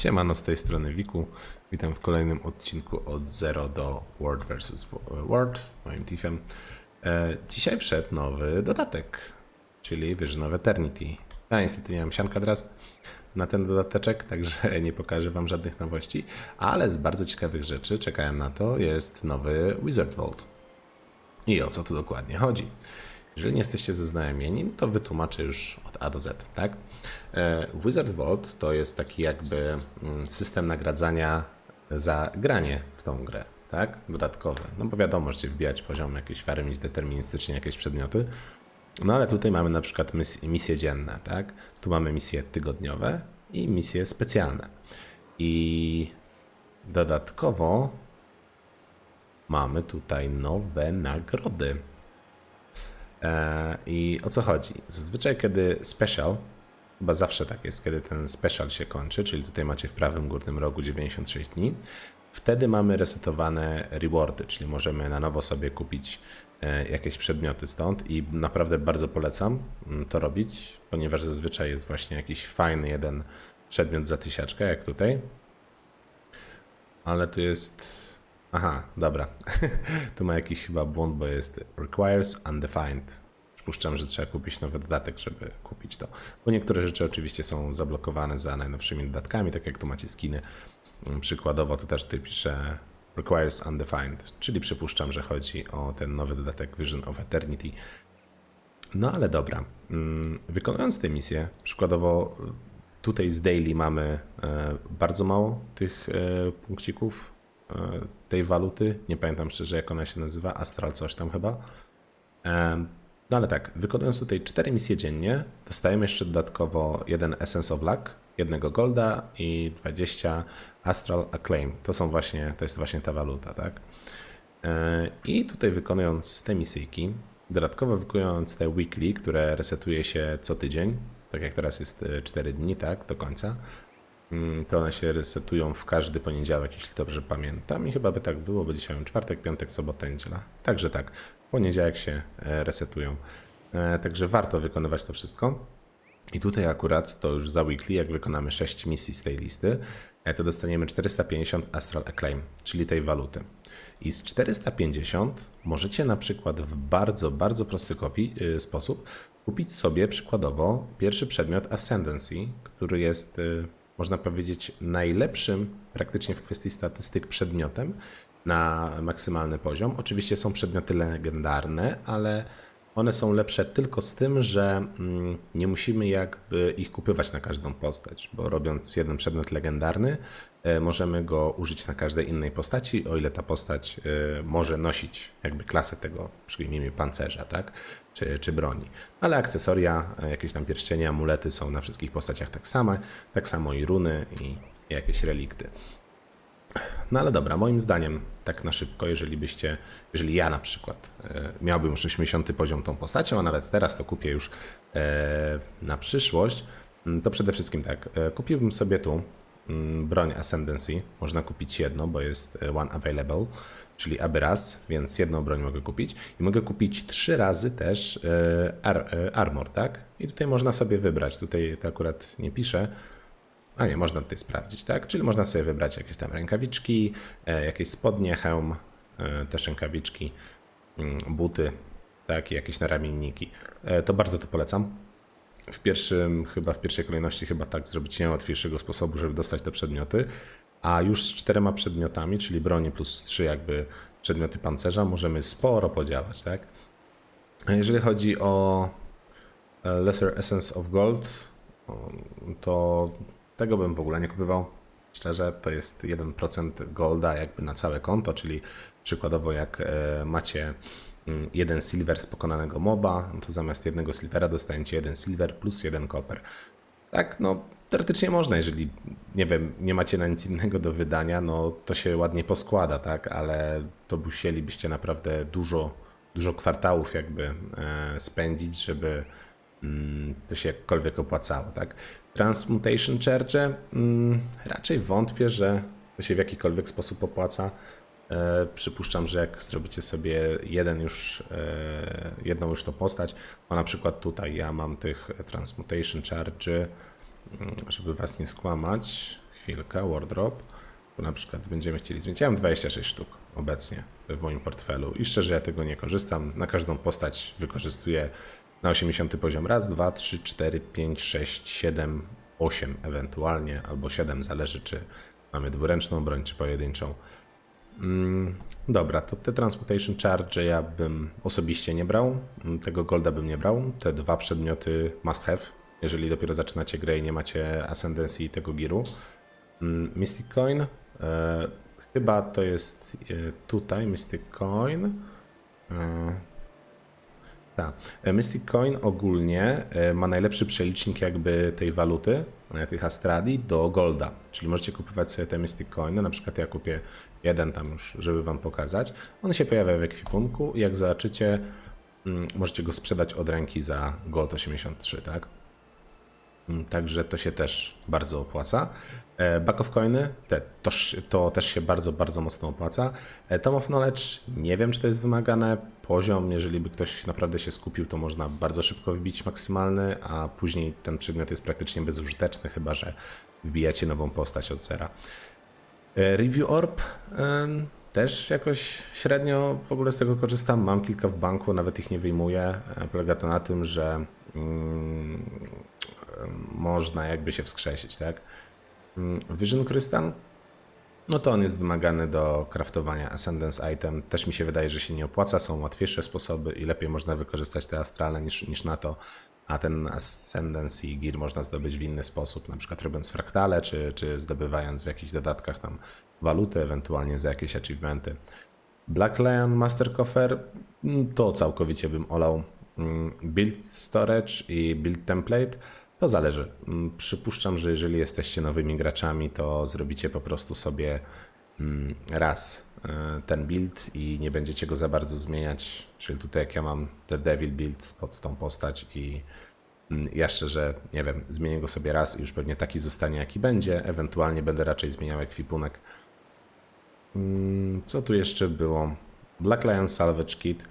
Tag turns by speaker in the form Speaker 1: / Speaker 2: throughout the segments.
Speaker 1: Siemano, z tej strony Wiku. Witam w kolejnym odcinku od Zero do World vs. World, moim tiefem. E, dzisiaj wszedł nowy dodatek, czyli Vision of Eternity. Ja niestety nie mam sianka teraz na ten dodateczek, także nie pokażę wam żadnych nowości, ale z bardzo ciekawych rzeczy, czekałem na to, jest nowy Wizard Vault. I o co tu dokładnie chodzi? Jeżeli nie jesteście zaznajomieni, to wytłumaczę już od A do Z, tak? E, Wizard Vault to jest taki jakby mm, system nagradzania za granie w tą grę, tak? Dodatkowe. No bo wiadomo, możecie wbijać poziom jakieś fary, mieć deterministycznie jakieś przedmioty. No ale tutaj mamy na przykład mis- misje dzienne, tak? Tu mamy misje tygodniowe i misje specjalne. I dodatkowo mamy tutaj nowe nagrody. E, I o co chodzi? Zazwyczaj, kiedy special, chyba zawsze tak jest, kiedy ten special się kończy, czyli tutaj macie w prawym górnym rogu 96 dni, wtedy mamy resetowane rewardy, czyli możemy na nowo sobie kupić e, jakieś przedmioty stąd i naprawdę bardzo polecam mm, to robić, ponieważ zazwyczaj jest właśnie jakiś fajny jeden przedmiot za tysiaczkę, jak tutaj. Ale tu jest. Aha, dobra. tu ma jakiś chyba błąd, bo jest requires undefined. Przypuszczam, że trzeba kupić nowy dodatek, żeby kupić to. Bo niektóre rzeczy oczywiście są zablokowane za najnowszymi dodatkami, tak jak tu macie skiny. Mm, Przykładowo tu też tutaj pisze requires undefined, czyli przypuszczam, że chodzi o ten nowy dodatek Vision of Eternity. No ale dobra. Mm, Wykonując tę misję, przykładowo tutaj z daily mamy e, bardzo mało tych e, punkcików tej waluty. Nie pamiętam szczerze, jak ona się nazywa. Astral coś tam chyba. Em, No ale tak, wykonując tutaj 4 misje dziennie, dostajemy jeszcze dodatkowo jeden Essence of Luck, jednego Golda i 20 Astral Acclaim. To są właśnie, to jest właśnie ta waluta, tak? E, I tutaj wykonując te misyjki, dodatkowo wykonując te weekly, które resetuje się co tydzień, tak jak teraz jest 4 dni, tak, do końca, to one się resetują w każdy poniedziałek, jeśli dobrze pamiętam. I chyba by tak było, bo dzisiaj czwartek, piątek, sobota, niedziela. Także tak, w poniedziałek się e, resetują. E, Także warto wykonywać to wszystko. I tutaj akurat to już za weekly, jak wykonamy 6 misji z tej listy, e, to dostaniemy 450 Astral Acclaim, czyli tej waluty. I z 450 możecie na przykład w bardzo, bardzo prosty kopi, y, sposób kupić sobie przykładowo pierwszy przedmiot Ascendancy, który jest, y, można powiedzieć, najlepszym praktycznie w kwestii statystyk przedmiotem na maksymalny poziom. Oczywiście są przedmioty legendarne, ale one są lepsze tylko z tym, że mm, nie musimy jakby ich kupywać na każdą postać, bo robiąc jeden przedmiot legendarny, e, możemy go użyć na każdej innej postaci, o ile ta postać e, może nosić jakby klasę tego, przyjmijmy pancerza, tak, czy, czy broni. Ale akcesoria, e, jakieś tam pierścienie, amulety są na wszystkich postaciach tak same, tak samo i runy i jakieś relikty. No ale dobra, moim zdaniem, tak na szybko, jeżeli byście, jeżeli ja na przykład e, miałbym już 80 poziom tą postacią, a nawet teraz to kupię już e, na przyszłość, mm, to przede wszystkim tak, e, kupiłbym sobie tu mm, broń Ascendancy. Można kupić jedno, bo jest one available, czyli aby raz, więc jedną broń mogę kupić. I mogę kupić trzy razy też ar, armor, tak? I tutaj można sobie wybrać. Tutaj to akurat nie piszę, a nie, można tutaj sprawdzić, tak? Czyli można sobie wybrać jakieś tam rękawiczki, e, jakieś spodnie, hełm, e, też rękawiczki, mm, buty, tak? I jakieś naramienniki. E, To bardzo to polecam. W pierwszym, chyba w pierwszej kolejności chyba tak zrobić nie ma łatwiejszego sposobu, żeby dostać te przedmioty. A już z czterema przedmiotami, czyli broni plus trzy jakby przedmioty pancerza, możemy sporo podziałać, tak? Jeżeli chodzi o Lesser Essence of Gold, to tego bym w ogóle nie kupował. Szczerze, to jest 1% golda jakby na całe konto, czyli przykładowo jak e, macie mm, jeden silver z pokonanego moba, to zamiast jednego silvera dostajecie jeden silver plus jeden koper. Tak, no teoretycznie można, jeżeli nie wiem, nie macie na nic innego do wydania, no to się ładnie poskłada, tak, ale to musielibyście naprawdę dużo, dużo kwartałów jakby e, spędzić, żeby mm, to się jakkolwiek opłacało, tak. Transmutation Charge, mm, raczej wątpię, że to się w jakikolwiek sposób opłaca. E, przypuszczam, że jak zrobicie sobie jeden już, e, jedną już tą postać, bo na przykład tutaj ja mam tych Transmutation Charge, mm, żeby was nie skłamać, chwilkę, wardrobe. Tu na przykład będziemy chcieli zmienić. Ja mam 26 sztuk obecnie w moim portfelu i szczerze ja tego nie korzystam. Na każdą postać wykorzystuję na 80 poziom raz, dwa, trzy, cztery, pięć, sześć, siedem, osiem ewentualnie, albo 7, zależy czy mamy dwuręczną broń, czy pojedynczą. Mm, Dobra, to te Transportation Charge ja bym osobiście nie brał. Mm, Tego golda bym nie brał. Te dwa przedmioty must have, jeżeli dopiero zaczynacie grę i nie macie Ascendancy i tego giru. Mm, Mystic Coin. E, chyba to jest e, tutaj Mystic Coin. Tak. Mystic Coin ogólnie e, ma najlepszy przelicznik jakby tej waluty, e, tych Astrali do Golda. Czyli możecie kupować sobie te Mystic Coiny, na przykład ja kupię jeden tam już, żeby wam pokazać. On się pojawia w ekwipunku i jak zobaczycie, mm, możecie go sprzedać od ręki za Gold 83, tak? Mm, Także to się też bardzo opłaca. E, Back of coiny te, to, to też się bardzo, bardzo mocno opłaca. E, Tom of Knowledge nie wiem, czy to jest wymagane. Poziom, jeżeli by ktoś naprawdę się skupił, to można bardzo szybko wbić maksymalny, a później ten przedmiot jest praktycznie bezużyteczny, chyba że wbijacie nową postać od zera. E, Review Orb też jakoś średnio w ogóle z tego korzystam. Mam kilka w banku, nawet ich nie wyjmuję. Polega to na tym, że mm, można jakby się wskrzesić, tak? Vision Crystal, no to on jest wymagany do craftowania Ascendance Item. Też mi się wydaje, że się nie opłaca, są łatwiejsze sposoby i lepiej można wykorzystać te astralne niż, niż na to. A ten Ascendance i Gear można zdobyć w inny sposób, na przykład robiąc fraktale, czy, czy zdobywając w jakichś dodatkach tam waluty, ewentualnie za jakieś achievementy. Black Lion Master Coffer to całkowicie bym olał. Mm, Build Storage i Build Template to zależy. Mm, Przypuszczam, że jeżeli jesteście nowymi graczami, to zrobicie po prostu sobie mm, raz e, ten build i nie będziecie go za bardzo zmieniać. Czyli tutaj jak ja mam The Devil build pod tą postać i mm, ja szczerze, nie wiem, zmienię go sobie raz i już pewnie taki zostanie jaki będzie. Ewentualnie będę raczej zmieniał ekwipunek. Co tu jeszcze było? Black Lion Salvage Kit.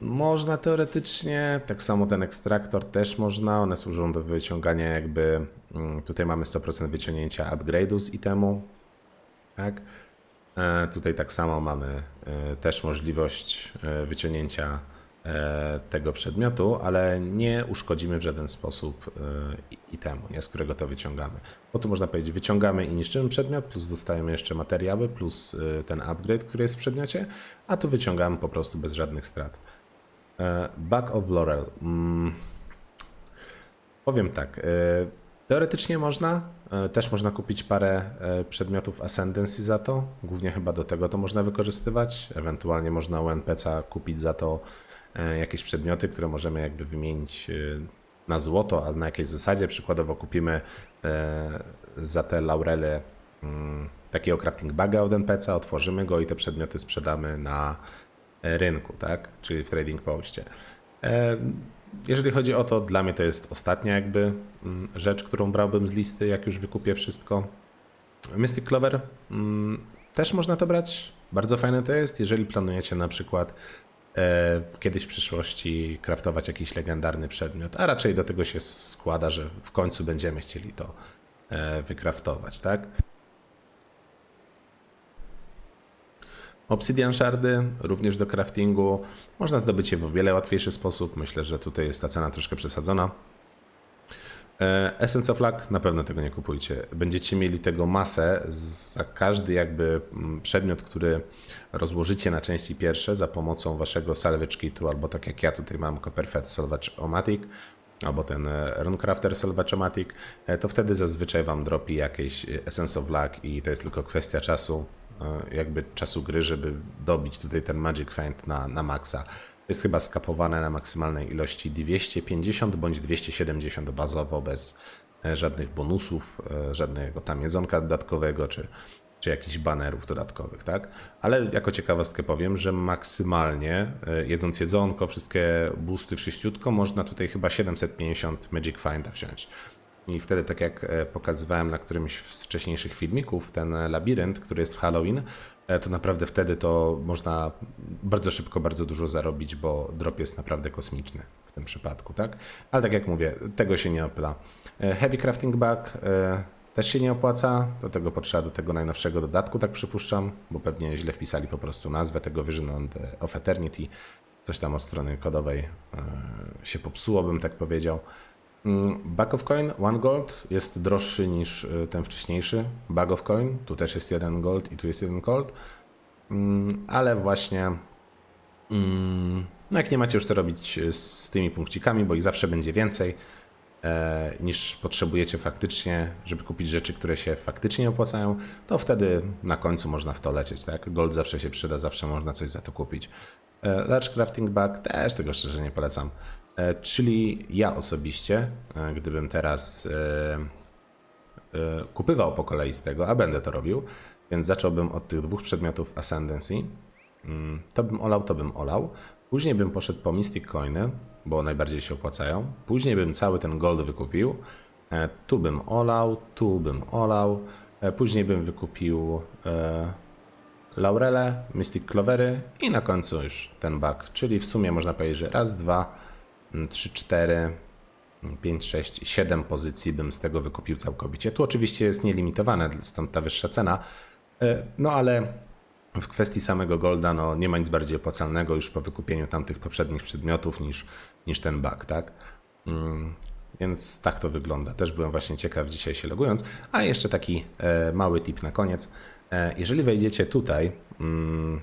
Speaker 1: Można teoretycznie, tak samo ten ekstraktor też można. One służą do wyciągania jakby. mm, Tutaj mamy 100% wyciągnięcia upgrade'u z itemu. Tak. E, Tutaj tak samo mamy e, też możliwość e, wyciągnięcia tego przedmiotu, ale nie uszkodzimy w żaden sposób itemu, nie, z którego to wyciągamy. Bo tu można powiedzieć, wyciągamy i niszczymy przedmiot, plus dostajemy jeszcze materiały, plus ten upgrade, który jest w przedmiocie, a tu wyciągamy po prostu bez żadnych strat. E, Back of Laurel. Mm. Powiem tak. e, Teoretycznie można. e, Też można kupić parę przedmiotów Ascendancy za to. Głównie chyba do tego to można wykorzystywać. Ewentualnie można u NPC kupić za to jakieś przedmioty, które możemy jakby wymienić na złoto, ale na jakiej zasadzie. Przykładowo kupimy za te laurele mm, takiego crafting baga od NPC, otworzymy go i te przedmioty sprzedamy na rynku, tak? Czyli w trading postie. E, Jeżeli chodzi o to, dla mnie to jest ostatnia jakby mm, rzecz, którą brałbym z listy, jak już wykupię wszystko. Mystic Clover mm, też można to brać. Bardzo fajne to jest, jeżeli planujecie na przykład e, kiedyś w przyszłości kraftować jakiś legendarny przedmiot, a raczej do tego się składa, że w końcu będziemy chcieli to e, wykraftować, tak? Obsidian Shardy również do craftingu. Można zdobyć je w o wiele łatwiejszy sposób. Myślę, że tutaj jest ta cena troszkę przesadzona. E, Essence of Luck na pewno tego nie kupujcie. Będziecie mieli tego masę za każdy jakby mm, przedmiot, który rozłożycie na części pierwsze za pomocą waszego salvage kitu, albo tak jak ja tutaj mam Copperfed Salvage Omatic, albo ten e, Runecrafter Salvage Omatic, e, to wtedy zazwyczaj wam dropi jakieś Essence of Luck i to jest tylko kwestia czasu, jakby czasu gry, żeby dobić tutaj ten Magic Find na, na maksa. Jest chyba skapowane na maksymalnej ilości 250 bądź 270 bazowo, bez e, żadnych bonusów, e, żadnego tam jedzonka dodatkowego, czy, czy jakichś banerów dodatkowych, tak? Ale jako ciekawostkę powiem, że maksymalnie e, jedząc jedzonko, wszystkie boosty wszyściutko, można tutaj chyba 750 Magic Finda wziąć. I wtedy, tak jak e, pokazywałem na którymś z wcześniejszych filmików, ten e, labirynt, który jest w Halloween, e, to naprawdę wtedy to można bardzo szybko, bardzo dużo zarobić, bo drop jest naprawdę kosmiczny w tym przypadku, tak? Ale tak jak mówię, tego się nie opla. E, Heavy Crafting Bag, też się nie opłaca, do tego potrzeba do tego najnowszego dodatku, tak przypuszczam, bo pewnie źle wpisali po prostu nazwę tego Vision of Eternity. Coś tam od strony kodowej się popsuło, bym tak powiedział. Mm, Bag of Coin, One Gold jest droższy niż e, ten wcześniejszy. Bag of Coin, tu też jest jeden gold i tu jest jeden gold. Mm, Ale właśnie Mm, No jak nie macie już co robić e, z tymi punkcikami, bo ich zawsze będzie więcej e, niż potrzebujecie faktycznie, żeby kupić rzeczy, które się faktycznie opłacają, to wtedy na końcu można w to lecieć, tak? Gold zawsze się przyda, zawsze można coś za to kupić. Large Crafting Bag też tego szczerze nie polecam. E, Czyli ja osobiście, e, gdybym teraz e, kupywał po kolei z tego, a będę to robił, więc zacząłbym od tych dwóch przedmiotów Ascendancy. Mm, To bym olał, to bym olał. Później bym poszedł po Mystic Coiny, bo najbardziej się opłacają. Później bym cały ten gold wykupił. Tu bym olał, tu bym olał. Później bym wykupił laurele, Mystic Clovery i na końcu już ten bug. Czyli w sumie można powiedzieć, że raz, dwa, mm, trzy, cztery, 5, 6, 7 pozycji bym z tego wykupił całkowicie. Tu oczywiście jest nielimitowane, stąd ta wyższa cena. E, No ale w kwestii samego Golda no, nie ma nic bardziej opłacalnego już po wykupieniu tamtych poprzednich przedmiotów niż, niż ten bug, tak? Mm, Więc tak to wygląda. Też byłem właśnie ciekaw dzisiaj się logując. A jeszcze taki e, mały tip na koniec. E, jeżeli wejdziecie tutaj mm,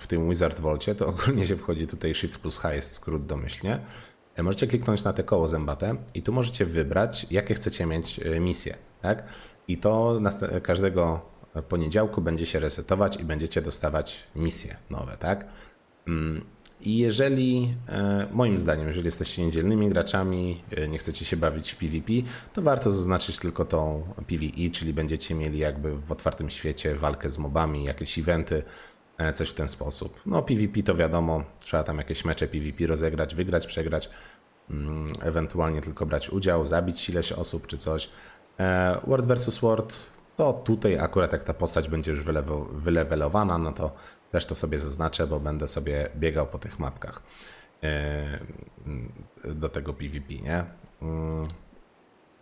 Speaker 1: w tym Wizard Volcie, to ogólnie się wchodzi tutaj Shift plus H jest skrót domyślnie. E, Możecie kliknąć na te koło zębate i tu możecie wybrać, jakie chcecie mieć e, misje, tak? I to każdego poniedziałku będzie się resetować i będziecie dostawać misje nowe, tak? Mm, I jeżeli, e, moim zdaniem, jeżeli jesteście niedzielnymi graczami, nie chcecie się bawić w PvP, to warto zaznaczyć tylko tą PvE, czyli będziecie mieli jakby w otwartym świecie walkę z mobami, jakieś eventy, coś w ten sposób. No PvP to wiadomo, trzeba tam jakieś mecze PvP rozegrać, wygrać, przegrać, mm, ewentualnie tylko brać udział, zabić ileś osób czy coś. E, Word versus Word, to tutaj akurat jak ta postać będzie już wylewelowana, no to też to sobie zaznaczę, bo będę sobie biegał po tych mapkach e, do tego PvP, nie? Mm,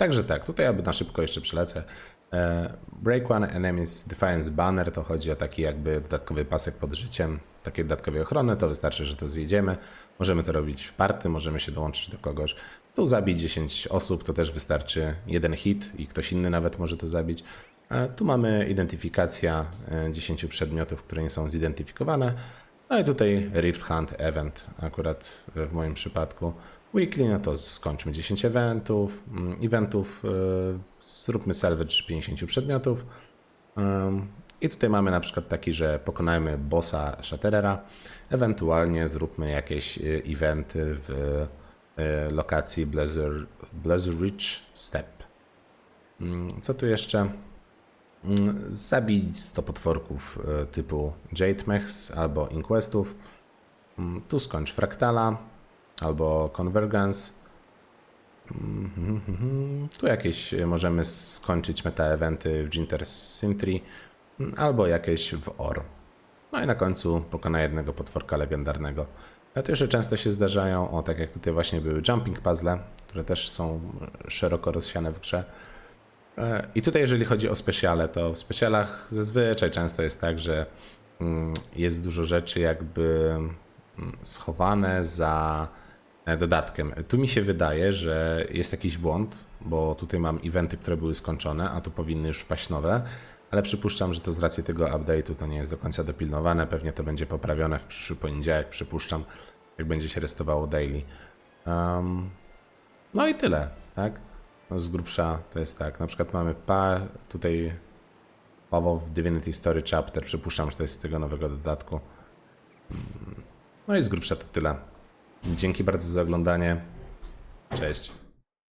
Speaker 1: Także tak, tutaj aby na szybko jeszcze przelecę. E, Break One Enemies Defiance Banner to chodzi o taki jakby dodatkowy pasek pod życiem, takiej dodatkowej ochrony, to wystarczy, że to zjedziemy. Możemy to robić w party, możemy się dołączyć do kogoś. Tu zabić 10 osób, to też wystarczy jeden hit i ktoś inny nawet może to zabić. E, Tu mamy identyfikacja e, 10 przedmiotów, które nie są zidentyfikowane. No i tutaj Rift Hunt Event, akurat w moim przypadku. Weekly, no to skończmy 10 eventów. mm, Eventów, e, zróbmy salvage 50 przedmiotów. I tutaj mamy na przykład taki, że pokonajmy bossa Shatterera, ewentualnie zróbmy jakieś e, eventy w e, lokacji Blazer, Ridge Step. Co tu jeszcze? Zabić 100 potworków typu Jade Mechs albo Inquestów. Tu skończ Fraktala albo Convergence. Mhm. Tu jakieś e, możemy skończyć meta-eventy w Jinter Sintry mm, albo jakieś w OR. No i na końcu pokona jednego potworka legendarnego. A to jeszcze często się zdarzają, o tak jak tutaj właśnie były jumping puzzle, które też są e, szeroko rozsiane w grze. E, I tutaj, jeżeli chodzi o specjale, to w specjalach zazwyczaj często jest tak, że mm, jest dużo rzeczy jakby mm, schowane za dodatkiem. Tu mi się wydaje, że jest jakiś błąd, bo tutaj mam eventy, które były skończone, a tu powinny już paść nowe, ale przypuszczam, że to z racji tego update'u to nie jest do końca dopilnowane. Pewnie to będzie poprawione w przyszły poniedziałek, przypuszczam, jak będzie się restowało daily. Um, no i tyle, tak? No z grubsza to jest tak. Na przykład mamy pa tutaj Paweł w Divinity Story Chapter. Przypuszczam, że to jest z tego nowego dodatku. Mm, No i z grubsza to tyle. Dzięki bardzo za oglądanie. Cześć.